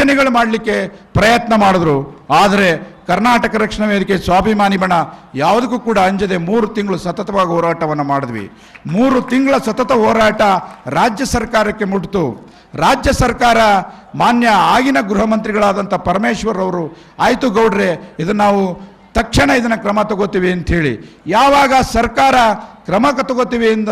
ಯೋಜನೆಗಳು ಮಾಡಲಿಕ್ಕೆ ಪ್ರಯತ್ನ ಮಾಡಿದ್ರು. ಆದರೆ ಕರ್ನಾಟಕ ರಕ್ಷಣಾ ವೇದಿಕೆ ಸ್ವಾಭಿಮಾನಿ ಬಣ ಯಾವುದಕ್ಕೂ ಕೂಡ ಅಂಜದೆ ಮೂರು ತಿಂಗಳು ಸತತವಾಗಿ ಹೋರಾಟವನ್ನು ಮಾಡಿದ್ವಿ. ಮೂರು ತಿಂಗಳ ಸತತ ಹೋರಾಟ ರಾಜ್ಯ ಸರ್ಕಾರಕ್ಕೆ ಮುಟ್ಟಿತು ರಾಜ್ಯ ಸರ್ಕಾರ ಮಾನ್ಯ ಆಗಿನ ಗೃಹ ಮಂತ್ರಿಗಳಾದಂಥ ಪರಮೇಶ್ವರ್ ಅವರು, ಆಯಿತು ಗೌಡ್ರೆ ಇದು ನಾವು ತಕ್ಷಣ ಇದನ್ನು ಕ್ರಮ ತಗೋತೀವಿ ಅಂಥೇಳಿ. ಯಾವಾಗ ಸರ್ಕಾರ ಕ್ರಮ ತಗೋತೀವಿ ಎಂದ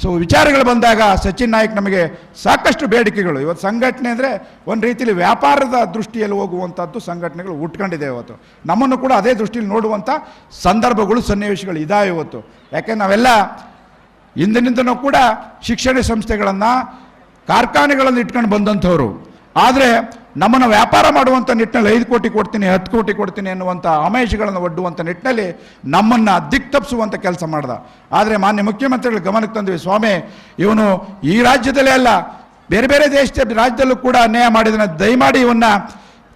ಸೊ ವಿಚಾರಗಳು ಬಂದಾಗ ಸಚಿನ್ ನಾಯಕ್ ನಮಗೆ ಸಾಕಷ್ಟು ಬೇಡಿಕೆಗಳು. ಇವತ್ತು ಸಂಘಟನೆ ಅಂದರೆ ಒಂದು ರೀತಿಯಲ್ಲಿ ವ್ಯಾಪಾರದ ದೃಷ್ಟಿಯಲ್ಲಿ ಹೋಗುವಂಥದ್ದು ಸಂಘಟನೆಗಳು ಉಟ್ಕೊಂಡಿದೆ ಇವತ್ತು. ನಮ್ಮನ್ನು ಕೂಡ ಅದೇ ದೃಷ್ಟಿಯಲ್ಲಿ ನೋಡುವಂಥ ಸಂದರ್ಭಗಳು, ಸನ್ನಿವೇಶಗಳು ಇದಾವೆ ಇವತ್ತು. ಯಾಕೆ ನಾವೆಲ್ಲ ಇಂದಿನಿಂದನೂ ಕೂಡ ಶಿಕ್ಷಣ ಸಂಸ್ಥೆಗಳನ್ನು ಕಾರ್ಖಾನೆಗಳನ್ನು ಇಟ್ಕೊಂಡು ಬಂದಂಥವ್ರು. ಆದರೆ ನಮ್ಮನ್ನು ವ್ಯಾಪಾರ ಮಾಡುವಂಥ ನಿಟ್ಟಿನಲ್ಲಿ ಐದು ಕೋಟಿ ಕೊಡ್ತೀನಿ, ಹತ್ತು ಕೋಟಿ ಕೊಡ್ತೀನಿ ಎನ್ನುವಂಥ ಆಮೇಶಗಳನ್ನು ಒಡ್ಡುವಂಥ ನಿಟ್ಟಿನಲ್ಲಿ ನಮ್ಮನ್ನು ದಿಕ್ತಪ್ಪಿಸುವಂಥ ಕೆಲಸ ಮಾಡ್ದ. ಆದರೆ ಮಾನ್ಯ ಮುಖ್ಯಮಂತ್ರಿಗಳು ಗಮನಕ್ಕೆ ತಂದ್ವಿ, ಸ್ವಾಮಿ, ಇವನು ಈ ರಾಜ್ಯದಲ್ಲೇ ಅಲ್ಲ, ಬೇರೆ ಬೇರೆ ದೇಶದ ರಾಜ್ಯದಲ್ಲೂ ಕೂಡ ಅನ್ಯಾಯ ಮಾಡಿದನ ದಯಮಾಡಿ ಇವನ್ನ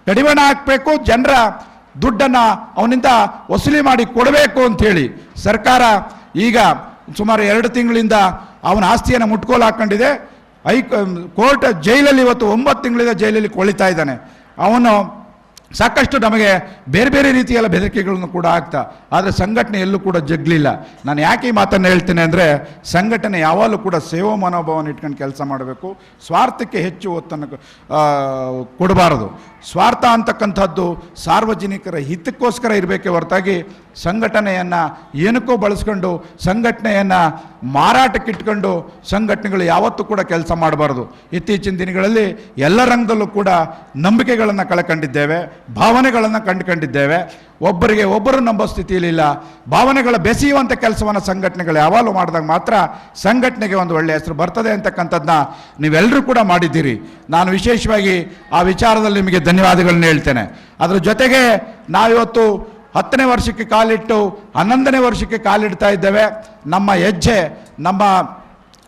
ಕಡಿವಾಣ ಹಾಕಬೇಕು, ಜನರ ದುಡ್ಡನ್ನು ಅವನಿಂದ ವಸೂಲಿ ಮಾಡಿ ಕೊಡಬೇಕು ಅಂಥೇಳಿ ಸರ್ಕಾರ ಈಗ ಸುಮಾರು ಎರಡು ತಿಂಗಳಿಂದ ಅವನ ಆಸ್ತಿಯನ್ನು ಮುಟ್ಕೋಲು ಹಾಕೊಂಡಿದೆ. ಐ ಕೋರ್ಟ್ ಜೈಲಲ್ಲಿ ಇವತ್ತು ಒಂಬತ್ತು ತಿಂಗಳಿಂದ ಜೈಲಲ್ಲಿ ಕೊಳಿತಾ ಇದ್ದಾನೆ. ಅವನು ಸಾಕಷ್ಟು ನಮಗೆ ಬೇರೆ ಬೇರೆ ರೀತಿಯಲ್ಲ ಬೆದರಿಕೆಗಳನ್ನು ಕೂಡ ಆಗ್ತಾ ಆದರೆ ಸಂಘಟನೆ ಎಲ್ಲೂ ಕೂಡ ಜಗ್ಲಿಲ್ಲ. ನಾನು ಯಾಕೆ ಈ ಮಾತನ್ನು ಹೇಳ್ತೇನೆ ಅಂದರೆ, ಸಂಘಟನೆ ಯಾವಾಗಲೂ ಕೂಡ ಸೇವಾ ಮನೋಭಾವನ ಇಟ್ಕೊಂಡು ಕೆಲಸ ಮಾಡಬೇಕು. ಸ್ವಾರ್ಥಕ್ಕೆ ಹೆಚ್ಚು ಒತ್ತನ್ನು ಕೊಡಬಾರದು. ಸ್ವಾರ್ಥ ಅಂತಕ್ಕಂಥದ್ದು ಸಾರ್ವಜನಿಕರ ಹಿತಕ್ಕೋಸ್ಕರ ಇರಬೇಕೆ ಹೊರತಾಗಿ ಸಂಘಟನೆಯನ್ನು ಏನಕ್ಕೋ ಬಳಸ್ಕೊಂಡು, ಸಂಘಟನೆಯನ್ನು ಮಾರಾಟಕ್ಕಿಟ್ಕೊಂಡು ಸಂಘಟನೆಗಳು ಯಾವತ್ತೂ ಕೂಡ ಕೆಲಸ ಮಾಡಬಾರ್ದು. ಇತ್ತೀಚಿನ ದಿನಗಳಲ್ಲಿ ಎಲ್ಲ ರಂಗದಲ್ಲೂ ಕೂಡ ನಂಬಿಕೆಗಳನ್ನು ಕಳ್ಕೊಂಡಿದ್ದೇವೆ, ಭಾವನೆಗಳನ್ನು ಕಂಡುಕೊಂಡಿದ್ದೇವೆ. ಒಬ್ಬರಿಗೆ ಒಬ್ಬರು ನಂಬೋ ಸ್ಥಿತಿಯಲ್ಲಿಲ್ಲ ಭಾವನೆಗಳ ಬೆಸೆಯುವಂಥ ಕೆಲಸವನ್ನು ಸಂಘಟನೆಗಳು ಯಾವಾಗಲೂ ಮಾಡಿದಾಗ ಮಾತ್ರ ಸಂಘಟನೆಗೆ ಒಂದು ಒಳ್ಳೆಯ ಹೆಸರು ಬರ್ತದೆ ಅಂತಕ್ಕಂಥದ್ದನ್ನ ನೀವೆಲ್ಲರೂ ಕೂಡ ಮಾಡಿದ್ದೀರಿ. ನಾನು ವಿಶೇಷವಾಗಿ ಆ ವಿಚಾರದಲ್ಲಿ ನಿಮಗೆ ಧನ್ಯವಾದಗಳನ್ನ ಹೇಳ್ತೇನೆ. ಅದರ ಜೊತೆಗೆ ನಾವಿವತ್ತು ಹತ್ತನೇ ವರ್ಷಕ್ಕೆ ಕಾಲಿಟ್ಟು, ಹನ್ನೊಂದನೇ ವರ್ಷಕ್ಕೆ ಕಾಲಿಡ್ತಾ ಇದ್ದೇವೆ. ನಮ್ಮ ಹೆಜ್ಜೆ, ನಮ್ಮ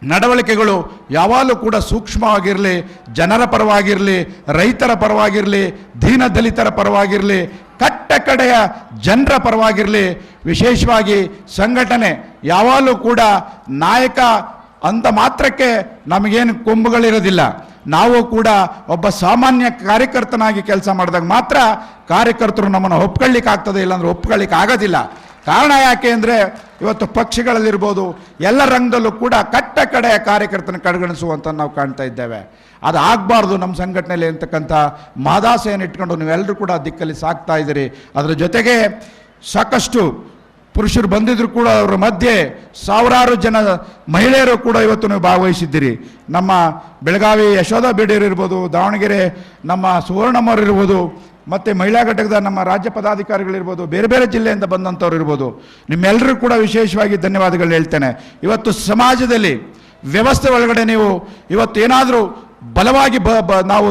ನಡವಳಿಕೆಗಳು ಯಾವಾಗಲೂ ಕೂಡ ಸೂಕ್ಷ್ಮವಾಗಿರಲಿ, ಜನರ ಪರವಾಗಿರಲಿ, ರೈತರ ಪರವಾಗಿರಲಿ, ದೀನ ದಲಿತರ ಪರವಾಗಿರಲಿ, ಕಟ್ಟ ಕಡೆಯ ಜನರ ಪರವಾಗಿರಲಿ, ವಿಶೇಷವಾಗಿ ಸಂಘಟನೆ ಯಾವಾಗಲೂ ಕೂಡ ನಾಯಕ ಅಂತ ಮಾತ್ರಕ್ಕೆ ನಮಗೇನು ಕೊಂಬುಗಳಿರೋದಿಲ್ಲ. ನಾವು ಕೂಡ ಒಬ್ಬ ಸಾಮಾನ್ಯ ಕಾರ್ಯಕರ್ತನಾಗಿ ಕೆಲಸ ಮಾಡಿದಾಗ ಮಾತ್ರ ಕಾರ್ಯಕರ್ತರು ನಮ್ಮನ್ನು ಒಪ್ಕೊಳ್ಳಿಕ್ಕೆ ಆಗ್ತದೆ ಇಲ್ಲಾಂದ್ರೆ ಒಪ್ಕೊಳ್ಳಿಕ್ಕೆ ಆಗೋದಿಲ್ಲ ಕಾರಣ ಯಾಕೆ ಅಂದರೆ ಇವತ್ತು ಪಕ್ಷಗಳಲ್ಲಿರ್ಬೋದು, ಎಲ್ಲ ರಂಗದಲ್ಲೂ ಕೂಡ ಕಟ್ಟ ಕಡೆಯ ಕಾರ್ಯಕರ್ತನ ಕಡೆಗಣಿಸುವಂತ ನಾವು ಕಾಣ್ತಾ ಇದ್ದೇವೆ. ಅದು ಆಗಬಾರ್ದು ನಮ್ಮ ಸಂಘಟನೆಯಲ್ಲಿ ಅಂತಕ್ಕಂಥ ಮಾದಾಸೆಯನ್ನು ಇಟ್ಕೊಂಡು ನೀವೆಲ್ಲರೂ ಕೂಡ ದಿಕ್ಕಲ್ಲಿ ಸಾಕ್ತಾ ಇದ್ದೀರಿ. ಅದರ ಜೊತೆಗೆ ಸಾಕಷ್ಟು ಪುರುಷರು ಬಂದಿದ್ರು ಕೂಡ ಅವರ ಮಧ್ಯೆ ಸಾವಿರಾರು ಜನ ಮಹಿಳೆಯರು ಕೂಡ ಇವತ್ತು ನೀವು ಭಾಗವಹಿಸಿದ್ದೀರಿ. ನಮ್ಮ ಬೆಳಗಾವಿ ಯಶೋಧ ಬೇಡಿಯರು ಇರ್ಬೋದು, ದಾವಣಗೆರೆ ನಮ್ಮ ಸುವರ್ಣಮ್ಮರು ಇರ್ಬೋದು, ಮತ್ತು ಮಹಿಳಾ ಘಟಕದ ನಮ್ಮ ರಾಜ್ಯ ಪದಾಧಿಕಾರಿಗಳಿರ್ಬೋದು ಬೇರೆ ಬೇರೆ ಜಿಲ್ಲೆಯಿಂದ ಬಂದಂಥವ್ರು ಇರ್ಬೋದು. ನಿಮ್ಮೆಲ್ಲರೂ ಕೂಡ ವಿಶೇಷವಾಗಿ ಧನ್ಯವಾದಗಳು ಹೇಳ್ತೇನೆ. ಇವತ್ತು ಸಮಾಜದಲ್ಲಿ ವ್ಯವಸ್ಥೆ ಒಳಗಡೆ ನೀವು ಇವತ್ತು ಏನಾದರೂ ಬಲವಾಗಿ ಬ ಬ ನಾವು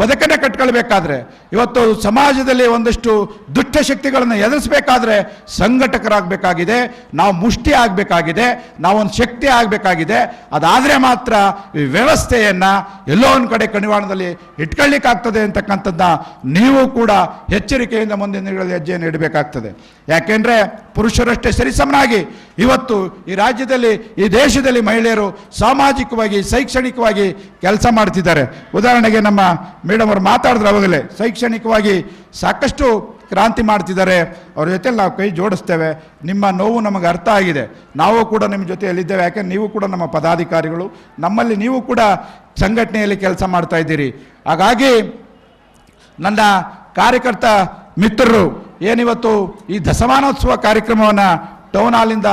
ಬದುಕನ್ನು ಕಟ್ಕೊಳ್ಬೇಕಾದ್ರೆ, ಇವತ್ತು ಸಮಾಜದಲ್ಲಿ ಒಂದಷ್ಟು ದುಷ್ಟ ಶಕ್ತಿಗಳನ್ನು ಎದುರಿಸಬೇಕಾದ್ರೆ ಸಂಘಟಕರಾಗಬೇಕಾಗಿದೆ, ನಾವು ಮುಷ್ಟಿ ಆಗಬೇಕಾಗಿದೆ ನಾವೊಂದು ಶಕ್ತಿ ಆಗಬೇಕಾಗಿದೆ. ಅದಾದರೆ ಮಾತ್ರ ಈ ವ್ಯವಸ್ಥೆಯನ್ನು ಎಲ್ಲೋ ಒಂದು ಕಡೆ ಕಣಿವಾಣದಲ್ಲಿ ಇಟ್ಕೊಳ್ಳಿಕ್ಕಾಗ್ತದೆ ಅಂತಕ್ಕಂಥದ್ದನ್ನ ನೀವು ಕೂಡ ಎಚ್ಚರಿಕೆಯಿಂದ ಮುಂದಿನ ದಿನಗಳಲ್ಲಿ ಹೆಜ್ಜೆಯನ್ನು ಇಡಬೇಕಾಗ್ತದೆ ಯಾಕೆಂದರೆ ಪುರುಷರಷ್ಟೇ ಸರಿಸಮನಾಗಿ ಇವತ್ತು ಈ ರಾಜ್ಯದಲ್ಲಿ, ಈ ದೇಶದಲ್ಲಿ ಮಹಿಳೆಯರು ಸಾಮಾಜಿಕವಾಗಿ, ಶೈಕ್ಷಣಿಕವಾಗಿ ಕೆಲಸ ಮಾಡ್ತಿದ್ದಾರೆ. ಉದಾಹರಣೆಗೆ ನಮ್ಮ ಮೇಡಮ್ ಅವರು ಮಾತಾಡಿದ್ರು ಅವಾಗಲೇ ಶೈಕ್ಷಣಿಕವಾಗಿ ಸಾಕಷ್ಟು ಕ್ರಾಂತಿ ಮಾಡ್ತಿದ್ದಾರೆ. ಅವ್ರ ಜೊತೆ ನಾವು ಕೈ ಜೋಡಿಸ್ತೇವೆ. ನಿಮ್ಮ ನೋವು ನಮಗೆ ಅರ್ಥ ಆಗಿದೆ. ನಾವು ಕೂಡ ನಿಮ್ಮ ಜೊತೆಯಲ್ಲಿದ್ದೇವೆ. ಯಾಕೆಂದ್ರೆ ನೀವು ಕೂಡ ನಮ್ಮ ಪದಾಧಿಕಾರಿಗಳು. ನಮ್ಮಲ್ಲಿ ನೀವು ಕೂಡ ಸಂಘಟನೆಯಲ್ಲಿ ಕೆಲಸ ಮಾಡ್ತಾ ಇದ್ದೀರಿ. ಹಾಗಾಗಿ ನನ್ನ ಕಾರ್ಯಕರ್ತ ಮಿತ್ರರು, ಏನಿವತ್ತು ಈ ದಶಮಾನೋತ್ಸವ ಕಾರ್ಯಕ್ರಮವನ್ನು ಟೌನ್ ಹಾಲಿಂದ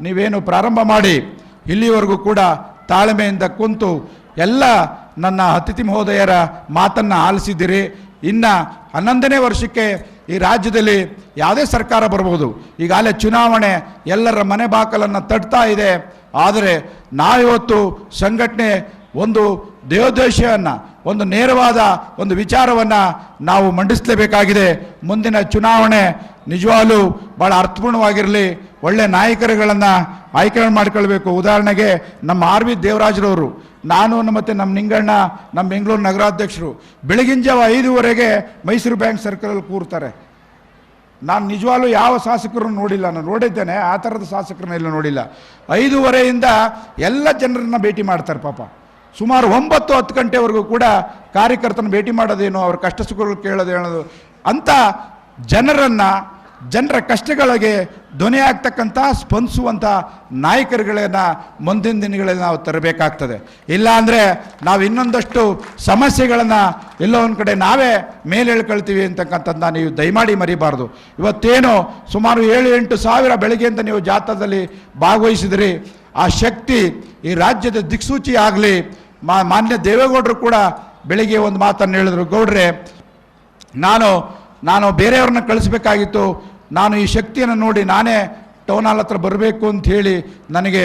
ನೀವೇನು ಪ್ರಾರಂಭ ಮಾಡಿ, ಇಲ್ಲಿವರೆಗೂ ಕೂಡ ತಾಳ್ಮೆಯಿಂದ ಕುಂತು ಎಲ್ಲ ನನ್ನ ಅತಿಥಿ ಮಹೋದಯರ ಮಾತನ್ನು ಆಲಿಸಿದ್ದೀರಿ. ಇನ್ನು ಹನ್ನೊಂದನೇ ವರ್ಷಕ್ಕೆ ಈ ರಾಜ್ಯದಲ್ಲಿ ಯಾವುದೇ ಸರ್ಕಾರ ಬರ್ಬೋದು ಈಗಾಗಲೇ ಚುನಾವಣೆ ಎಲ್ಲರ ಮನೆ ಬಾಕಲನ್ನು ತಟ್ತಾ ಇದೆ. ಆದರೆ ನಾವಿವತ್ತು ಸಂಘಟನೆ ಒಂದು ದೇವೋದ್ದೇಶವನ್ನು ಒಂದು ನೇರವಾದ ಒಂದು ವಿಚಾರವನ್ನು ನಾವು ಮಂಡಿಸಲೇಬೇಕಾಗಿದೆ. ಮುಂದಿನ ಚುನಾವಣೆ ನಿಜವಾಗಲೂ ಭಾಳ ಅರ್ಥಪೂರ್ಣವಾಗಿರಲಿ. ಒಳ್ಳೆ ನಾಯಕರುಗಳನ್ನು ಆಯ್ಕೆ ಮಾಡ್ಕೊಳ್ಬೇಕು ಉದಾಹರಣೆಗೆ ನಮ್ಮ ಆರ್ ವಿ ದೇವರಾಜ್ರವರು. ನಾನು ಮತ್ತು ನಮ್ಮ ನಿಂಗಣ್ಣ ನಮ್ಮ ಬೆಂಗಳೂರು ನಗರಾಧ್ಯಕ್ಷರು, ಬೆಳಗಿನ ಜಾವ ಐದುವರೆಗೆ ಮೈಸೂರು ಬ್ಯಾಂಕ್ ಸರ್ಕಲಲ್ಲಿ ಕೂರ್ತಾರೆ. ನಾನು ನಿಜವಾಗ್ಲೂ ಯಾವ ಶಾಸಕರನ್ನು ನೋಡಿಲ್ಲ, ನಾನು ನೋಡಿದ್ದೇನೆ, ಆ ಥರದ ಶಾಸಕರನ್ನ ಎಲ್ಲ ನೋಡಿಲ್ಲ. ಐದೂವರೆಯಿಂದ ಎಲ್ಲ ಜನರನ್ನ ಭೇಟಿ ಮಾಡ್ತಾರೆ ಪಾಪ. ಸುಮಾರು ಒಂಬತ್ತು, ಹತ್ತು ಗಂಟೆವರೆಗೂ ಕೂಡ ಕಾರ್ಯಕರ್ತನ ಭೇಟಿ ಮಾಡೋದೇನು, ಅವ್ರ ಕಷ್ಟ ಸುಖಗಳು ಕೇಳೋದು ಹೇಳೋದು ಅಂತ ಜನರನ್ನು ಜನರ ಕಷ್ಟಗಳಿಗೆ ಧ್ವನಿ ಆಗ್ತಕ್ಕಂಥ, ಸ್ಪಂದಿಸುವಂಥ ನಾಯಕರುಗಳನ್ನು ಮುಂದಿನ ದಿನಗಳಲ್ಲಿ ನಾವು ತರಬೇಕಾಗ್ತದೆ. ಇಲ್ಲಾಂದರೆ ನಾವು ಇನ್ನೊಂದಷ್ಟು ಸಮಸ್ಯೆಗಳನ್ನು ಎಲ್ಲೋ ಒಂದು ಕಡೆ ನಾವೇ ಮೇಲೆ ಹೇಳ್ಕೊಳ್ತೀವಿ ನಾನು ನೀವು ದಯಮಾಡಿ ಮರಿಬಾರ್ದು. ಇವತ್ತೇನು ಸುಮಾರು ಏಳು ಎಂಟು ಸಾವಿರ ಬೆಳಗ್ಗೆಯಿಂದ ನೀವು ಜಾಥಾದಲ್ಲಿ ಭಾಗವಹಿಸಿದ್ರಿ. ಆ ಶಕ್ತಿ ಈ ರಾಜ್ಯದ ದಿಕ್ಸೂಚಿ ಆಗಲಿ, ಮಾ ಮಾನ್ಯ ದೇವೇಗೌಡರು ಕೂಡ ಬೆಳಿಗ್ಗೆ ಒಂದು ಮಾತನ್ನು ಹೇಳಿದ್ರು. ಗೌಡ್ರೆ, ನಾನು ನಾನು ಬೇರೆಯವ್ರನ್ನ ಕಳಿಸ್ಬೇಕಾಗಿತ್ತು. ನಾನು ಈ ಶಕ್ತಿಯನ್ನು ನೋಡಿ ನಾನೇ ಟೌನ್ ಹಾಲ್ ಹತ್ರ ಬರಬೇಕು ಅಂತ ಹೇಳಿ ನನಗೆ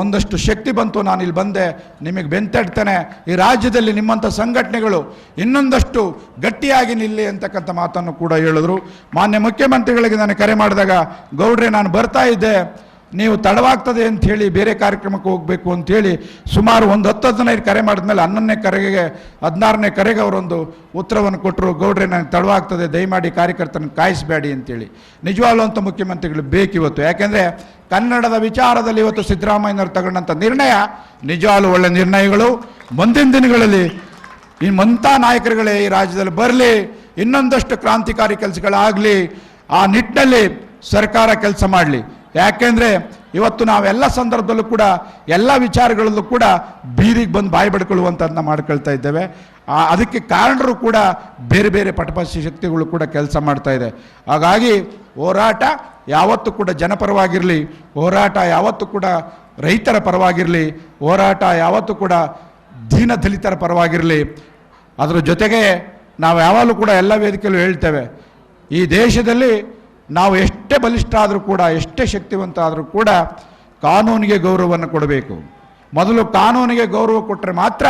ಒಂದಷ್ಟು ಶಕ್ತಿ ಬಂತು. ನಾನು ಇಲ್ಲಿ ಬಂದೆ, ನಿಮಗೆ ಬೆಂತಡ್ತೇನೆ. ಈ ರಾಜ್ಯದಲ್ಲಿ ನಿಮ್ಮಂಥ ಸಂಘಟನೆಗಳು ಇನ್ನೊಂದಷ್ಟು ಗಟ್ಟಿಯಾಗಿ ನಿಲ್ಲಿ ಅಂತಕ್ಕಂಥ ಮಾತನ್ನು ಕೂಡ ಹೇಳಿದ್ರು. ಮಾನ್ಯ ಮುಖ್ಯಮಂತ್ರಿಗಳಿಗೆ ನಾನು ಕರೆ ಮಾಡಿದಾಗ, ಗೌಡ್ರೆ, ನಾನು ಬರ್ತಾ ಇದ್ದೆ. ನೀವು ತಡವಾಗ್ತದೆ ಹೇಳಿ ಬೇರೆ ಕಾರ್ಯಕ್ರಮಕ್ಕೆ ಹೋಗಬೇಕು ಅಂತೇಳಿ ಸುಮಾರು ಒಂದು ಹತ್ತು ಹದಿನೈದು ಕರೆ ಮಾಡಿದ್ಮೇಲೆ ಹನ್ನೊಂದನೇ ಕರೆಗೆ, ಹದಿನಾರನೇ ಕರೆಗೆ ಅವರೊಂದು ಉತ್ತರವನ್ನು ಕೊಟ್ಟರು, ಗೌಡ್ರೆ ನನಗೆ ತಡವಾಗ್ತದೆ, ದಯಮಾಡಿ ಕಾರ್ಯಕರ್ತನ ಕಾಯಿಸಬೇಡಿ ಅಂತೇಳಿ. ನಿಜವಾಗ್ಲೂ ಅಂತ ಮುಖ್ಯಮಂತ್ರಿಗಳು ಬೇಕಿವತ್ತು. ಯಾಕೆಂದರೆ ಕನ್ನಡದ ವಿಚಾರದಲ್ಲಿ ಇವತ್ತು ಸಿದ್ದರಾಮಯ್ಯನವರು ತಗೊಂಡಂಥ ನಿರ್ಣಯ ನಿಜವಾಗ್ಲೂ ಒಳ್ಳೆ ನಿರ್ಣಯಗಳು. ಮುಂದಿನ ದಿನಗಳಲ್ಲಿ ಈ ಮಂತ ನಾಯಕರುಗಳೇ ಈ ರಾಜ್ಯದಲ್ಲಿ ಬರಲಿ, ಇನ್ನೊಂದಷ್ಟು ಕ್ರಾಂತಿಕಾರಿ ಕೆಲಸಗಳಾಗಲಿ, ಆ ನಿಟ್ಟಿನಲ್ಲಿ ಸರ್ಕಾರ ಕೆಲಸ ಮಾಡಲಿ. ಯಾಕೆಂದರೆ ಇವತ್ತು ನಾವೆಲ್ಲ ಸಂದರ್ಭದಲ್ಲೂ ಕೂಡ ಎಲ್ಲ ವಿಚಾರಗಳಲ್ಲೂ ಕೂಡ ಬೀದಿಗೆ ಬಂದು ಬಾಯಿ ಬಡ್ಕೊಳ್ಳುವಂಥದ್ದನ್ನ ಮಾಡ್ಕೊಳ್ತಾ ಇದ್ದೇವೆ. ಅದಕ್ಕೆ ಕಾರಣರು ಕೂಡ ಬೇರೆ ಬೇರೆ ಪಟಪಸಿ ಶಕ್ತಿಗಳು ಕೂಡ ಕೆಲಸ ಮಾಡ್ತಾ ಇದೆ. ಹಾಗಾಗಿ ಹೋರಾಟ ಯಾವತ್ತು ಕೂಡ ಜನಪರವಾಗಿರಲಿ, ಹೋರಾಟ ಯಾವತ್ತು ಕೂಡ ರೈತರ ಪರವಾಗಿರಲಿ, ಹೋರಾಟ ಯಾವತ್ತು ಕೂಡ ದೀನ ದಲಿತರ ಪರವಾಗಿರಲಿ, ಅದರ ಜೊತೆಗೆ ನಾವು ಯಾವಾಗಲೂ ಕೂಡ ಎಲ್ಲ ವೇದಿಕೆಯಲ್ಲೂ ಹೇಳ್ತೇವೆ, ಈ ದೇಶದಲ್ಲಿ ನಾವು ಎಷ್ಟೇ ಬಲಿಷ್ಠ ಆದರೂ ಕೂಡ, ಎಷ್ಟೇ ಶಕ್ತಿವಂತ ಆದರೂ ಕೂಡ ಕಾನೂನಿಗೆ ಗೌರವವನ್ನು ಕೊಡಬೇಕು. ಮೊದಲು ಕಾನೂನಿಗೆ ಗೌರವ ಕೊಟ್ಟರೆ ಮಾತ್ರ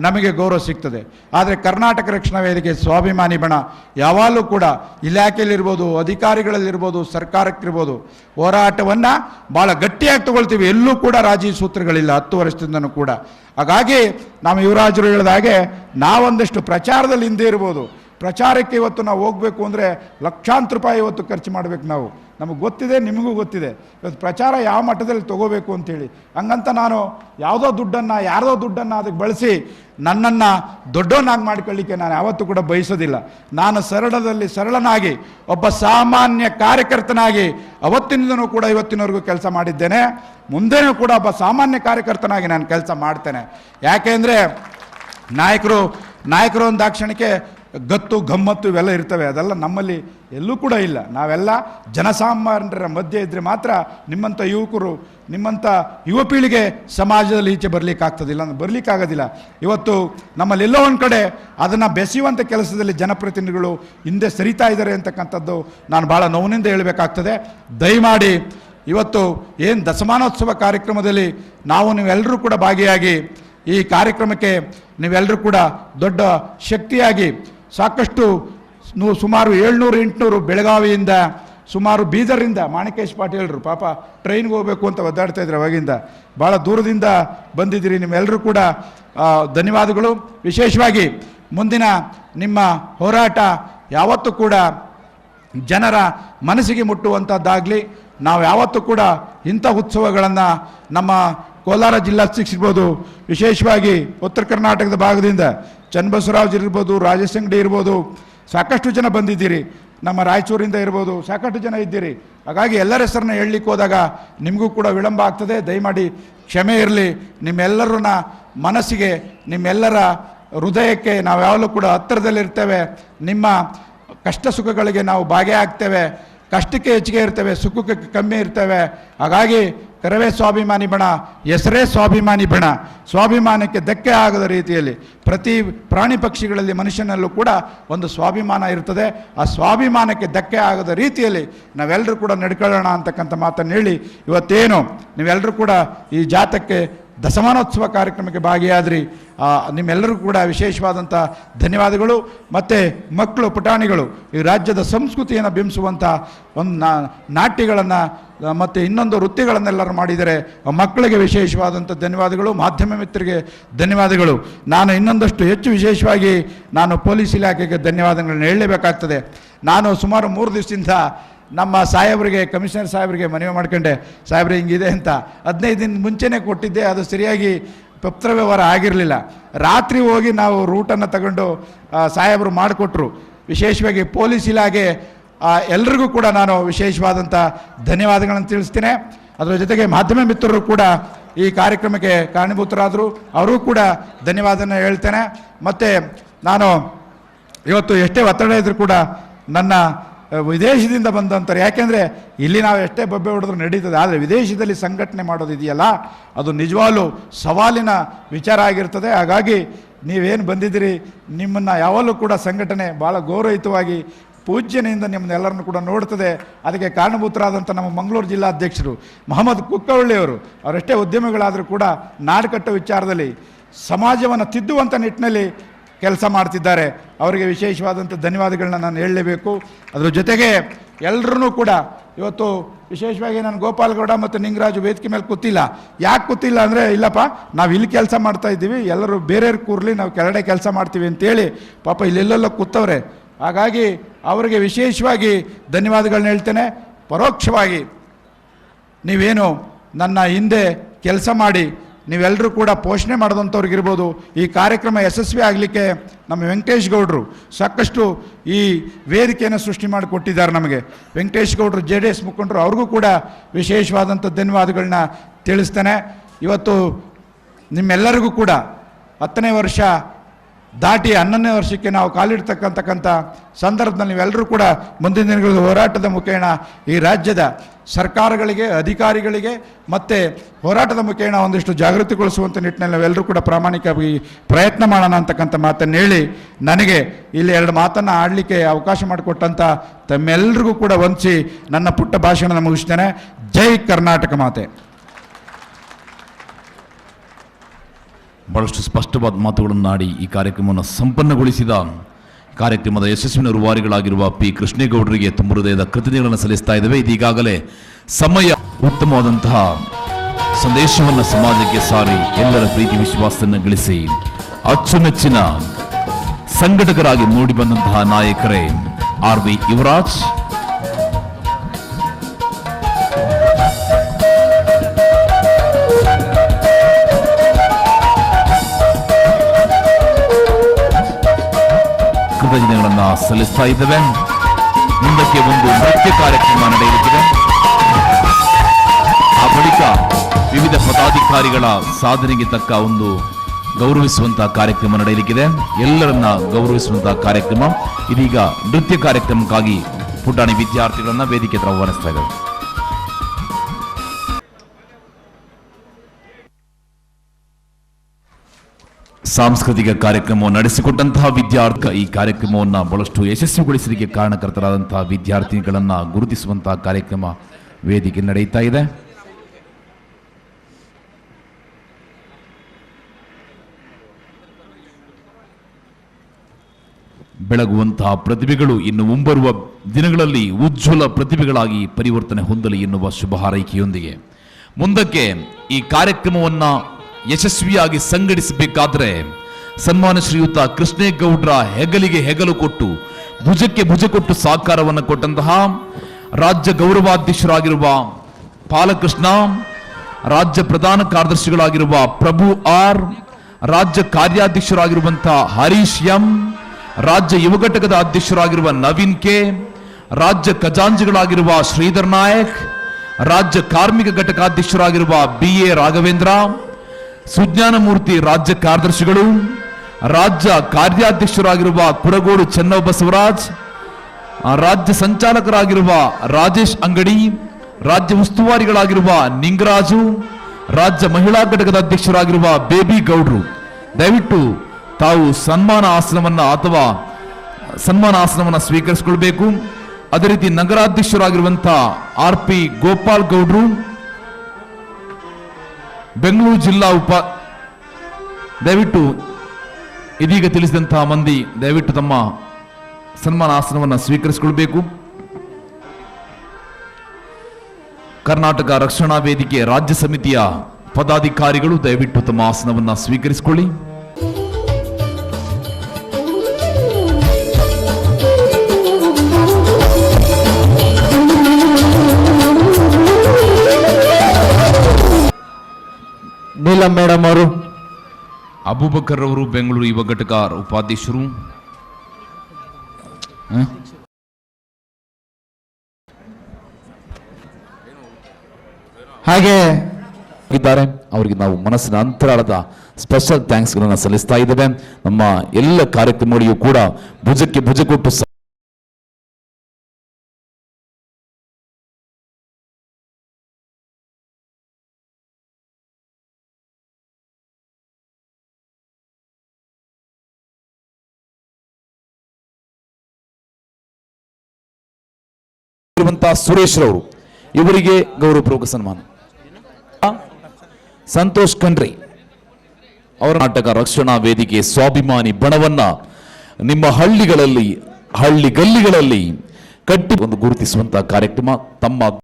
ನಮಗೆ ಗೌರವ ಸಿಗ್ತದೆ. ಆದರೆ ಕರ್ನಾಟಕ ರಕ್ಷಣಾ ವೇದಿಕೆ ಸ್ವಾಭಿಮಾನಿ ಬಣ ಯಾವಾಗಲೂ ಕೂಡ ಇಲಾಖೆಯಲ್ಲಿರ್ಬೋದು, ಅಧಿಕಾರಿಗಳಲ್ಲಿರ್ಬೋದು, ಸರ್ಕಾರಕ್ಕಿರ್ಬೋದು ಹೋರಾಟವನ್ನು ಭಾಳ ಗಟ್ಟಿಯಾಗಿ ತಗೊಳ್ತೀವಿ. ಎಲ್ಲೂ ಕೂಡ ರಾಜಿ ಸೂತ್ರಗಳಿಲ್ಲ ಹತ್ತು ವರ್ಷದಿಂದನೂ ಕೂಡ. ಹಾಗಾಗಿ ನಮ್ಮ ಯುವರಾಜರು ಹೇಳಿದ ಹಾಗೆ ನಾವೊಂದಷ್ಟು ಪ್ರಚಾರದಲ್ಲಿ ಹಿಂದೆ ಇರ್ಬೋದು. ಪ್ರಚಾರಕ್ಕೆ ಇವತ್ತು ನಾವು ಹೋಗಬೇಕು ಅಂದರೆ ಲಕ್ಷಾಂತರ ರೂಪಾಯಿ ಇವತ್ತು ಖರ್ಚು ಮಾಡಬೇಕು ನಾವು. ನಮಗೆ ಗೊತ್ತಿದೆ, ನಿಮಗೂ ಗೊತ್ತಿದೆ. ಇವತ್ತು ಪ್ರಚಾರ ಯಾವ ಮಟ್ಟದಲ್ಲಿ ತಗೋಬೇಕು ಅಂತೇಳಿ. ಹಂಗಂತ ನಾನು ಯಾವುದೋ ದುಡ್ಡನ್ನು, ಯಾರದೋ ದುಡ್ಡನ್ನು ಅದಕ್ಕೆ ಬಳಸಿ ನನ್ನನ್ನು ದೊಡ್ಡವನಾಗಿ ಮಾಡ್ಕೊಳ್ಳಿಕ್ಕೆ ನಾನು ಯಾವತ್ತೂ ಕೂಡ ಬಯಸೋದಿಲ್ಲ. ನಾನು ಸರಳದಲ್ಲಿ ಸರಳನಾಗಿ, ಒಬ್ಬ ಸಾಮಾನ್ಯ ಕಾರ್ಯಕರ್ತನಾಗಿ ಅವತ್ತಿನಿಂದನೂ ಕೂಡ ಇವತ್ತಿನವರೆಗೂ ಕೆಲಸ ಮಾಡಿದ್ದೇನೆ. ಮುಂದೆನೂ ಕೂಡ ಒಬ್ಬ ಸಾಮಾನ್ಯ ಕಾರ್ಯಕರ್ತನಾಗಿ ನಾನು ಕೆಲಸ ಮಾಡ್ತೇನೆ. ಯಾಕೆಂದರೆ ನಾಯಕರು ನಾಯಕರು ಅಂದಾಕ್ಷಣಕ್ಕೆ ಗತ್ತು, ಗಮ್ಮತ್ತು ಇವೆಲ್ಲ ಇರ್ತವೆ. ಅದೆಲ್ಲ ನಮ್ಮಲ್ಲಿ ಎಲ್ಲೂ ಕೂಡ ಇಲ್ಲ. ನಾವೆಲ್ಲ ಜನಸಾಮಾನ್ಯರ ಮಧ್ಯೆ ಇದ್ದರೆ ಮಾತ್ರ ನಿಮ್ಮಂಥ ಯುವಕರು, ನಿಮ್ಮಂಥ ಯುವ ಪೀಳಿಗೆ ಸಮಾಜದಲ್ಲಿ ಈಚೆ ಬರಲಿಕ್ಕಾಗ್ತದಿಲ್ಲ ಅಂದ್ರೆ ಬರಲಿಕ್ಕಾಗೋದಿಲ್ಲ ಇವತ್ತು ನಮ್ಮಲ್ಲೆಲ್ಲೋ ಒಂದು ಕಡೆ ಅದನ್ನು ಬೆಸೆಯುವಂಥ ಕೆಲಸದಲ್ಲಿ ಜನಪ್ರತಿನಿಧಿಗಳು ಹಿಂದೆ ಸರಿತಾ ಇದ್ದಾರೆ ಅಂತಕ್ಕಂಥದ್ದು ನಾನು ಭಾಳ ನೋವಿನಿಂದ ಹೇಳಬೇಕಾಗ್ತದೆ. ದಯಮಾಡಿ ಇವತ್ತು ಏನು ದಶಮಾನೋತ್ಸವ ಕಾರ್ಯಕ್ರಮದಲ್ಲಿ ನಾವು ನೀವೆಲ್ಲರೂ ಕೂಡ ಭಾಗಿಯಾಗಿ ಈ ಕಾರ್ಯಕ್ರಮಕ್ಕೆ ನೀವೆಲ್ಲರೂ ಕೂಡ ದೊಡ್ಡ ಶಕ್ತಿಯಾಗಿ ಸಾಕಷ್ಟು ಸುಮಾರು ಏಳ್ನೂರು, ಎಂಟುನೂರು ಬೆಳಗಾವಿಯಿಂದ, ಸುಮಾರು ಬೀದರಿಂದ ಮಾಣಿಕೇಶ್ ಪಾಟೀಲ್ರು ಪಾಪ ಟ್ರೈನ್ಗೆ ಹೋಗಬೇಕು ಅಂತ ಒದ್ದಾಡ್ತಾ ಇದ್ರು ಅವಾಗಿಂದ. ಭಾಳ ದೂರದಿಂದ ಬಂದಿದ್ದೀರಿ ನಿಮ್ಮೆಲ್ಲರೂ ಕೂಡ. ಧನ್ಯವಾದಗಳು. ವಿಶೇಷವಾಗಿ ಮುಂದಿನ ನಿಮ್ಮ ಹೋರಾಟ ಯಾವತ್ತೂ ಕೂಡ ಜನರ ಮನಸ್ಸಿಗೆ ಮುಟ್ಟುವಂಥದ್ದಾಗಲಿ ನಾವು ಯಾವತ್ತೂ ಕೂಡ ಇಂಥ ಉತ್ಸವಗಳನ್ನು ನಮ್ಮ ಕೋಲಾರ ಜಿಲ್ಲಾ ಸಿರ್ಬೋದು ವಿಶೇಷವಾಗಿ ಉತ್ತರ ಕರ್ನಾಟಕದ ಭಾಗದಿಂದ ಚನ್ನಬಸವರಾಜ್ ಇರ್ಬೋದು, ರಾಜೇಶ್ ಅಂಗಡಿ ಇರ್ಬೋದು, ಸಾಕಷ್ಟು ಜನ ಬಂದಿದ್ದೀರಿ. ನಮ್ಮ ರಾಯಚೂರಿಂದ ಇರ್ಬೋದು, ಸಾಕಷ್ಟು ಜನ ಇದ್ದೀರಿ. ಹಾಗಾಗಿ ಎಲ್ಲರ ಹೆಸರನ್ನ ಹೇಳಲಿಕ್ಕೆ ಹೋದಾಗ ನಿಮಗೂ ಕೂಡ ವಿಳಂಬ ಆಗ್ತದೆ. ದಯಮಾಡಿ ಕ್ಷಮೆ ಇರಲಿ. ನಿಮ್ಮೆಲ್ಲರನ್ನ ಮನಸ್ಸಿಗೆ, ನಿಮ್ಮೆಲ್ಲರ ಹೃದಯಕ್ಕೆ ನಾವು ಯಾವಾಗಲೂ ಕೂಡ ಹತ್ತಿರದಲ್ಲಿರ್ತೇವೆ ನಿಮ್ಮ ಕಷ್ಟ ಸುಖಗಳಿಗೆ ನಾವು ಭಾಗಿಯಾಗ್ತೇವೆ. ಕಷ್ಟಕ್ಕೆ ಹೆಚ್ಚಿಗೆ ಇರ್ತೇವೆ. ಸುಖಕ್ಕೆ ಕಮ್ಮಿ ಇರ್ತೇವೆ. ಹಾಗಾಗಿ ಕರವೇ ಸ್ವಾಭಿಮಾನಿ ಬಣ, ಹೆಸರೇ ಸ್ವಾಭಿಮಾನಿ ಬಣ. ಸ್ವಾಭಿಮಾನಕ್ಕೆ ಧಕ್ಕೆ ಆಗದ ರೀತಿಯಲ್ಲಿ ಪ್ರತಿ ಪ್ರಾಣಿ ಪಕ್ಷಿಗಳಲ್ಲಿ ಮನುಷ್ಯನಲ್ಲೂ ಕೂಡ ಒಂದು ಸ್ವಾಭಿಮಾನ ಇರ್ತದೆ. ಆ ಸ್ವಾಭಿಮಾನಕ್ಕೆ ಧಕ್ಕೆ ಆಗದ ರೀತಿಯಲ್ಲಿ ನಾವೆಲ್ಲರೂ ಕೂಡ ನಡ್ಕೊಳ್ಳೋಣ ಅಂತಕ್ಕಂಥ ಮಾತನ್ನು ಹೇಳಿ ಇವತ್ತೇನು ನೀವೆಲ್ಲರೂ ಕೂಡ ಈ ಜಾತಕ್ಕೆ ದಶಮಾನೋತ್ಸವ ಕಾರ್ಯಕ್ರಮಕ್ಕೆ ಭಾಗಿಯಾದ್ರಿ. ನಿಮ್ಮೆಲ್ಲರಿಗೂ ಕೂಡ ವಿಶೇಷವಾದಂಥ ಧನ್ಯವಾದಗಳು. ಮತ್ತು ಮಕ್ಕಳು ಪುಟಾಣಿಗಳು, ಈ ರಾಜ್ಯದ ಸಂಸ್ಕೃತಿಯನ್ನು ಬಿಂಬಿಸುವಂಥ ಒಂದು ನಾಟ್ಯಗಳನ್ನು ಮತ್ತು ಇನ್ನೊಂದು ವೃತ್ತಿಗಳನ್ನೆಲ್ಲರೂ ಮಾಡಿದರೆ ಮಕ್ಕಳಿಗೆ ವಿಶೇಷವಾದಂಥ ಧನ್ಯವಾದಗಳು, ಮಾಧ್ಯಮ ಮಿತ್ರರಿಗೆ ಧನ್ಯವಾದಗಳು. ನಾನು ಇನ್ನೊಂದಷ್ಟು ಹೆಚ್ಚು ವಿಶೇಷವಾಗಿ ನಾನು ಪೊಲೀಸ್ ಇಲಾಖೆಗೆ ಧನ್ಯವಾದಗಳನ್ನು ಹೇಳಲೇಬೇಕಾಗ್ತದೆ. ನಾನು ಸುಮಾರು ಮೂರು ದಿವಸದಿಂದ ನಮ್ಮ ಸಾಹೇಬರಿಗೆ, ಕಮಿಷನರ್ ಸಾಹೇಬರಿಗೆ ಮನವಿ ಮಾಡ್ಕೊಂಡೆ. ಸಾಹೇಬ್ರೆ, ಹಿಂಗಿದೆ ಅಂತ. ಹದಿನೈದು ದಿನ ಮುಂಚೆನೇ ಕೊಟ್ಟಿದ್ದೆ, ಅದು ಸರಿಯಾಗಿ ಪತ್ರ ವ್ಯವಹಾರ ಆಗಿರಲಿಲ್ಲ. ರಾತ್ರಿ ಹೋಗಿ ನಾವು ರೂಟನ್ನು ತಗೊಂಡು ಸಾಹೇಬರು ಮಾಡಿಕೊಟ್ರು. ವಿಶೇಷವಾಗಿ ಪೊಲೀಸ್ ಇಲಾಖೆ ಆ, ಎಲ್ರಿಗೂ ಕೂಡ ನಾನು ವಿಶೇಷವಾದಂಥ ಧನ್ಯವಾದಗಳನ್ನು ತಿಳಿಸ್ತೇನೆ. ಅದರ ಜೊತೆಗೆ ಮಾಧ್ಯಮ ಮಿತ್ರರು ಕೂಡ ಈ ಕಾರ್ಯಕ್ರಮಕ್ಕೆ ಕಾರಣೀಭೂತರಾದರು. ಅವರೂ ಕೂಡ ಧನ್ಯವಾದನ ಹೇಳ್ತೇನೆ. ಮತ್ತು ನಾನು ಇವತ್ತು ಎಷ್ಟೇ ಒತ್ತಡ ಇದ್ದರೂ ಕೂಡ ನನ್ನ ವಿದೇಶದಿಂದ ಬಂದಂತಾರೆ ಯಾಕೆಂದರೆ ಇಲ್ಲಿ ನಾವು ಎಷ್ಟೇ ಬಬ್ಬೆ ಹೊಡೆದ್ರು ನಡೀತದೆ. ಆದರೆ ವಿದೇಶದಲ್ಲಿ ಸಂಘಟನೆ ಮಾಡೋದು ಇದೆಯಲ್ಲ ಅದು ನಿಜವಾಗ್ಲೂ ಸವಾಲಿನ ವಿಚಾರ ಆಗಿರ್ತದೆ. ಹಾಗಾಗಿ ನೀವೇನು ಬಂದಿದ್ದೀರಿ ನಿಮ್ಮನ್ನು ಯಾವಾಗಲೂ ಕೂಡ ಸಂಘಟನೆ ಭಾಳ ಗೌರವಯುತವಾಗಿ ಪೂಜ್ಯನೆಯಿಂದ ನಿಮ್ಮನ್ನೆಲ್ಲರನ್ನು ಕೂಡ ನೋಡ್ತದೆ ಅದಕ್ಕೆ ಕಾರಣಭೂತರಾದಂಥ ನಮ್ಮ ಮಂಗಳೂರು ಜಿಲ್ಲಾಧ್ಯಕ್ಷರು ಮೊಹಮ್ಮದ್ ಕುಕ್ಕವಳ್ಳಿಯವರು ಅವರೆಷ್ಟೇ ಉದ್ಯಮಿಗಳಾದರೂ ಕೂಡ ನಾಡುಕಟ್ಟ ವಿಚಾರದಲ್ಲಿ ಸಮಾಜವನ್ನು ತಿದ್ದುವಂಥ ನಿಟ್ಟಿನಲ್ಲಿ ಕೆಲಸ ಮಾಡ್ತಿದ್ದಾರೆ. ಅವರಿಗೆ ವಿಶೇಷವಾದಂಥ ಧನ್ಯವಾದಗಳನ್ನ ನಾನು ಹೇಳಲೇಬೇಕು. ಅದರ ಜೊತೆಗೆ ಎಲ್ಲರೂ ಕೂಡ ಇವತ್ತು ವಿಶೇಷವಾಗಿ ನಾನು ಗೋಪಾಲಗೌಡ ಮತ್ತು ನಿಂಗರಾಜು ವೇದಿಕೆ ಮೇಲೆ ಕೂತಿಲ್ಲ. ಯಾಕೆ ಕೂತಿಲ್ಲ ಅಂದರೆ, ಇಲ್ಲಪ್ಪ, ನಾವು ಇಲ್ಲಿ ಕೆಲಸ ಮಾಡ್ತಾ ಇದ್ದೀವಿ. ಎಲ್ಲರೂ ಬೇರೆಯವ್ರು ಕೂರ್ಲಿ ನಾವು ಕೆಳಗಡೆ ಕೆಲಸ ಮಾಡ್ತೀವಿ ಅಂತೇಳಿ ಪಾಪ ಇಲ್ಲೆಲ್ಲೆಲ್ಲ ಕೂತವ್ರೆ. ಹಾಗಾಗಿ ಅವರಿಗೆ ವಿಶೇಷವಾಗಿ ಧನ್ಯವಾದಗಳನ್ನ ಹೇಳ್ತೇನೆ. ಪರೋಕ್ಷವಾಗಿ ನೀವೇನು ನನ್ನ ಹಿಂದೆ ಕೆಲಸ ಮಾಡಿ ನೀವೆಲ್ಲರೂ ಕೂಡ ಪೋಷಣೆ ಮಾಡಿದಂಥವ್ರಿಗಿರ್ಬೋದು ಈ ಕಾರ್ಯಕ್ರಮ ಯಶಸ್ವಿ ಆಗಲಿಕ್ಕೆ ನಮ್ಮ ವೆಂಕಟೇಶ್ ಗೌಡರು ಸಾಕಷ್ಟು ಈ ವೇದಿಕೆಯನ್ನು ಸೃಷ್ಟಿ ಮಾಡಿ ಕೊಟ್ಟಿದ್ದಾರೆ ನಮಗೆ. ವೆಂಕಟೇಶ್ ಗೌಡರು, ಜೆ ಡಿ ಎಸ್ ಮುಖಂಡರು, ಅವ್ರಿಗೂ ಕೂಡ ವಿಶೇಷವಾದಂಥ ಧನ್ಯವಾದಗಳನ್ನ ತಿಳಿಸ್ತೇನೆ. ಇವತ್ತು ನಿಮ್ಮೆಲ್ಲರಿಗೂ ಕೂಡ ಹತ್ತನೇ ವರ್ಷ ದಾಟಿ ಹನ್ನೊಂದನೇ ವರ್ಷಕ್ಕೆ ನಾವು ಕಾಲಿಡ್ತಕ್ಕಂತಕ್ಕಂಥ ಸಂದರ್ಭದಲ್ಲಿ ನೀವೆಲ್ಲರೂ ಕೂಡ ಮುಂದಿನ ದಿನಗಳಲ್ಲಿ ಹೋರಾಟದ ಮುಖೇನ ಈ ರಾಜ್ಯದ ಸರ್ಕಾರಗಳಿಗೆ, ಅಧಿಕಾರಿಗಳಿಗೆ ಮತ್ತು ಹೋರಾಟದ ಮುಖೇನ ಒಂದಿಷ್ಟು ಜಾಗೃತಿಗೊಳಿಸುವಂಥ ನಿಟ್ಟಿನಲ್ಲಿ ನಾವೆಲ್ಲರೂ ಕೂಡ ಪ್ರಾಮಾಣಿಕವಾಗಿ ಪ್ರಯತ್ನ ಮಾಡೋಣ ಅಂತಕ್ಕಂಥ ಮಾತನ್ನು ಹೇಳಿ ನನಗೆ ಇಲ್ಲಿ ಎರಡು ಮಾತನ್ನು ಆಡಲಿಕ್ಕೆ ಅವಕಾಶ ಮಾಡಿಕೊಟ್ಟಂಥ ತಮ್ಮೆಲ್ಲರಿಗೂ ಕೂಡ ವಂಚಿಸಿ ನನ್ನ ಪುಟ್ಟ ಭಾಷಣನ ಮುಗಿಸ್ತೇನೆ. ಜೈ ಕರ್ನಾಟಕ ಮಾತೆ. ಬಹಳಷ್ಟು ಸ್ಪಷ್ಟವಾದ ಮಾತುಗಳನ್ನು ನಾಡಿ ಈ ಕಾರ್ಯಕ್ರಮವನ್ನು ಸಂಪನ್ನಗೊಳಿಸಿದ ಕಾರ್ಯಕ್ರಮದ ಯಶಸ್ವಿನ ರೂವಾರಿಗಳಾಗಿರುವ ಪಿ. ಕೃಷ್ಣೇಗೌಡರಿಗೆ ತುಂಬ ಹೃದಯದ ಕೃತಜ್ಞತೆಗಳನ್ನು ಸಲ್ಲಿಸ್ತಾ ಇದ್ದೇವೆ. ಇದೀಗಾಗಲೇ ಸಮಯ ಉತ್ತಮವಾದಂತಹ ಸಂದೇಶವನ್ನು ಸಮಾಜಕ್ಕೆ ಸಾರಿ ಎಲ್ಲರ ಪ್ರೀತಿ ವಿಶ್ವಾಸವನ್ನು ಗಳಿಸಿ ಅಚ್ಚುಮೆಚ್ಚಿನ ಸಂಘಟಕರಾಗಿ ಮೂಡಿ ಬಂದಂತಹ ನಾಯಕರೇ ಆರ್ ವಿ ಯುವರಾಜ್ ಕೃತಜ್ಞತೆಗಳನ್ನ ಸಲ್ಲಿಸ್ತಾ ಇದ್ದೇವೆ. ಮುಂದಕ್ಕೆ ಒಂದು ನೃತ್ಯ ಕಾರ್ಯಕ್ರಮ ನಡೆಯಲಿದೆ. ಆ ಬಳಿಕ ವಿವಿಧ ಪದಾಧಿಕಾರಿಗಳ ಸಾಧನೆಗೆ ತಕ್ಕ ಒಂದು ಗೌರವಿಸುವಂತಹ ಕಾರ್ಯಕ್ರಮ ನಡೆಯಲಿಕ್ಕಿದೆ. ಎಲ್ಲರನ್ನ ಗೌರವಿಸುವಂತಹ ಕಾರ್ಯಕ್ರಮ. ಇದೀಗ ನೃತ್ಯ ಕಾರ್ಯಕ್ರಮಕ್ಕಾಗಿ ಪುಟಾಣಿ ವಿದ್ಯಾರ್ಥಿಗಳನ್ನ ವೇದಿಕೆ ಹತ್ರ ಆಹ್ವಾನಿಸ್ತಾ ಇದ್ದಾರೆ. ಸಾಂಸ್ಕೃತಿಕ ಕಾರ್ಯಕ್ರಮವನ್ನು ನಡೆಸಿಕೊಟ್ಟಂತಹ ವಿದ್ಯಾರ್ಥಿ ಈ ಕಾರ್ಯಕ್ರಮವನ್ನು ಬಹಳಷ್ಟು ಯಶಸ್ವಿಗೊಳಿಸಲಿಕ್ಕೆ ಕಾರಣಕರ್ತರಾದಂತಹ ವಿದ್ಯಾರ್ಥಿಗಳನ್ನ ಗುರುತಿಸುವಂತಹ ಕಾರ್ಯಕ್ರಮ ವೇದಿಕೆ ನಡೆಯುತ್ತಾ ಇದೆ. ಬೆಳಗುವಂತಹ ಪ್ರತಿಭೆಗಳು ಇನ್ನು ಮುಂಬರುವ ದಿನಗಳಲ್ಲಿ ಉಜ್ವಲ ಪ್ರತಿಭೆಗಳಾಗಿ ಪರಿವರ್ತನೆ ಹೊಂದಲಿ ಎನ್ನುವ ಶುಭ ಹಾರೈಕೆಯೊಂದಿಗೆ ಮುಂದಕ್ಕೆ ಈ ಕಾರ್ಯಕ್ರಮವನ್ನ ಯಶಸ್ವಿಯಾಗಿ ಸಂಘಟಿಸಬೇಕಾದ್ರೆ ಸನ್ಮಾನ ಶ್ರೀಯುತ ಕೃಷ್ಣೇಗೌಡ್ರ ಹೆಗಲಿಗೆ ಹೆಗಲು ಕೊಟ್ಟು, ಭುಜಕ್ಕೆ ಭುಜ ಕೊಟ್ಟು ಸಹಕಾರವನ್ನು ಕೊಟ್ಟಂತಹ ರಾಜ್ಯ ಗೌರವಾಧ್ಯಕ್ಷರಾಗಿರುವ ಪಾಲಕೃಷ್ಣ, ರಾಜ್ಯ ಪ್ರಧಾನ ಕಾರ್ಯದರ್ಶಿಗಳಾಗಿರುವ ಪ್ರಭು ಆರ್, ರಾಜ್ಯ ಕಾರ್ಯಾಧ್ಯಕ್ಷರಾಗಿರುವಂತಹ ಹರೀಶ್ ಎಂ, ರಾಜ್ಯ ಯುವ ಘಟಕದ ಅಧ್ಯಕ್ಷರಾಗಿರುವ ನವೀನ್ ಕೆ, ರಾಜ್ಯ ಖಜಾಂಜಿಗಳಾಗಿರುವ ಶ್ರೀಧರ್ ನಾಯಕ್, ರಾಜ್ಯ ಕಾರ್ಮಿಕ ಘಟಕಾಧ್ಯಕ್ಷರಾಗಿರುವ ಬಿ ಎ ರಾಘವೇಂದ್ರ ಸುಜ್ಞಾನ ಮೂರ್ತಿ ರಾಜ್ಯ ಕಾರ್ಯದರ್ಶಿಗಳು, ರಾಜ್ಯ ಕಾರ್ಯಾಧ್ಯಕ್ಷರಾಗಿರುವ ಕುರಗೋಡು ಚೆನ್ನವ ಬಸವರಾಜ್ ರಾಜ್ಯ ಸಂಚಾಲಕರಾಗಿರುವ ರಾಜೇಶ್ ಅಂಗಡಿ, ರಾಜ್ಯ ಉಸ್ತುವಾರಿಗಳಾಗಿರುವ ನಿಂಗರಾಜು, ರಾಜ್ಯ ಮಹಿಳಾ ಘಟಕದ ಅಧ್ಯಕ್ಷರಾಗಿರುವ ಬೇಬಿ ಗೌಡ್ರು. ದಯವಿಟ್ಟು ತಾವು ಸನ್ಮಾನ ಆಸನವನ್ನ ಅಥವಾ ಸನ್ಮಾನ ಆಸನವನ್ನ ಸ್ವೀಕರಿಸಿಕೊಳ್ಬೇಕು. ಅದೇ ರೀತಿ ನಗರಾಧ್ಯಕ್ಷರಾಗಿರುವಂತಹ ಆರ್ ಪಿ ಗೋಪಾಲ್ ಗೌಡ್ರು ಬೆಂಗಳೂರು ಜಿಲ್ಲಾ ಉಪ, ದಯವಿಟ್ಟು ಇದೀಗ ತಿಳಿಸಿದಂತಹ ಮಂದಿ ದಯವಿಟ್ಟು ತಮ್ಮ ಸನ್ಮಾನ ಆಸನವನ್ನು ಸ್ವೀಕರಿಸಿಕೊಳ್ಬೇಕು. ಕರ್ನಾಟಕ ರಕ್ಷಣಾ ವೇದಿಕೆ ರಾಜ್ಯ ಸಮಿತಿಯ ಪದಾಧಿಕಾರಿಗಳು ದಯವಿಟ್ಟು ತಮ್ಮ ಆಸನವನ್ನು ಸ್ವೀಕರಿಸಿಕೊಳ್ಳಿ. ಮೇಡಮ್ ಅವರು ಅಬೂಬಕರ್ ಅವರು ಬೆಂಗಳೂರು ಯುವ ಘಟಕ ಉಪಾಧ್ಯಕ್ಷರು. ಹಾಗೆ ಇದ್ದಾರೆ ಅವರಿಗೆ ನಾವು ಮನಸ್ಸಿನ ಅಂತರಾಳದ ಸ್ಪೆಷಲ್ ಥ್ಯಾಂಕ್ಸ್ ಗಳನ್ನ ಸಲ್ಲಿಸ್ತಾ ಇದ್ದೇವೆ. ನಮ್ಮ ಎಲ್ಲ ಕಾರ್ಯಕ್ರಮಗಳಿಗೂ ಕೂಡ ಭುಜಕ್ಕೆ ಭುಜ ಕೊಟ್ಟು ಇರುವಂತಹ ಸುರೇಶ್ ರವರು. ಇವರಿಗೆ ಗೌರವಪೂರ್ವಕ ಸನ್ಮಾನ. ಸಂತೋಷ್ ಖಂಡ್ರೆ. ಅವರ ನಾಟಕ ರಕ್ಷಣಾ ವೇದಿಕೆ ಸ್ವಾಭಿಮಾನಿ ಬಣವನ್ನ ನಿಮ್ಮ ಹಳ್ಳಿಗಳಲ್ಲಿ ಹಳ್ಳಿ ಗಲ್ಲಿಗಳಲ್ಲಿ ಕಟ್ಟಿ ಒಂದು ಗುರುತಿಸುವಂತಹ ಕಾರ್ಯಕ್ರಮ ತಮ್ಮ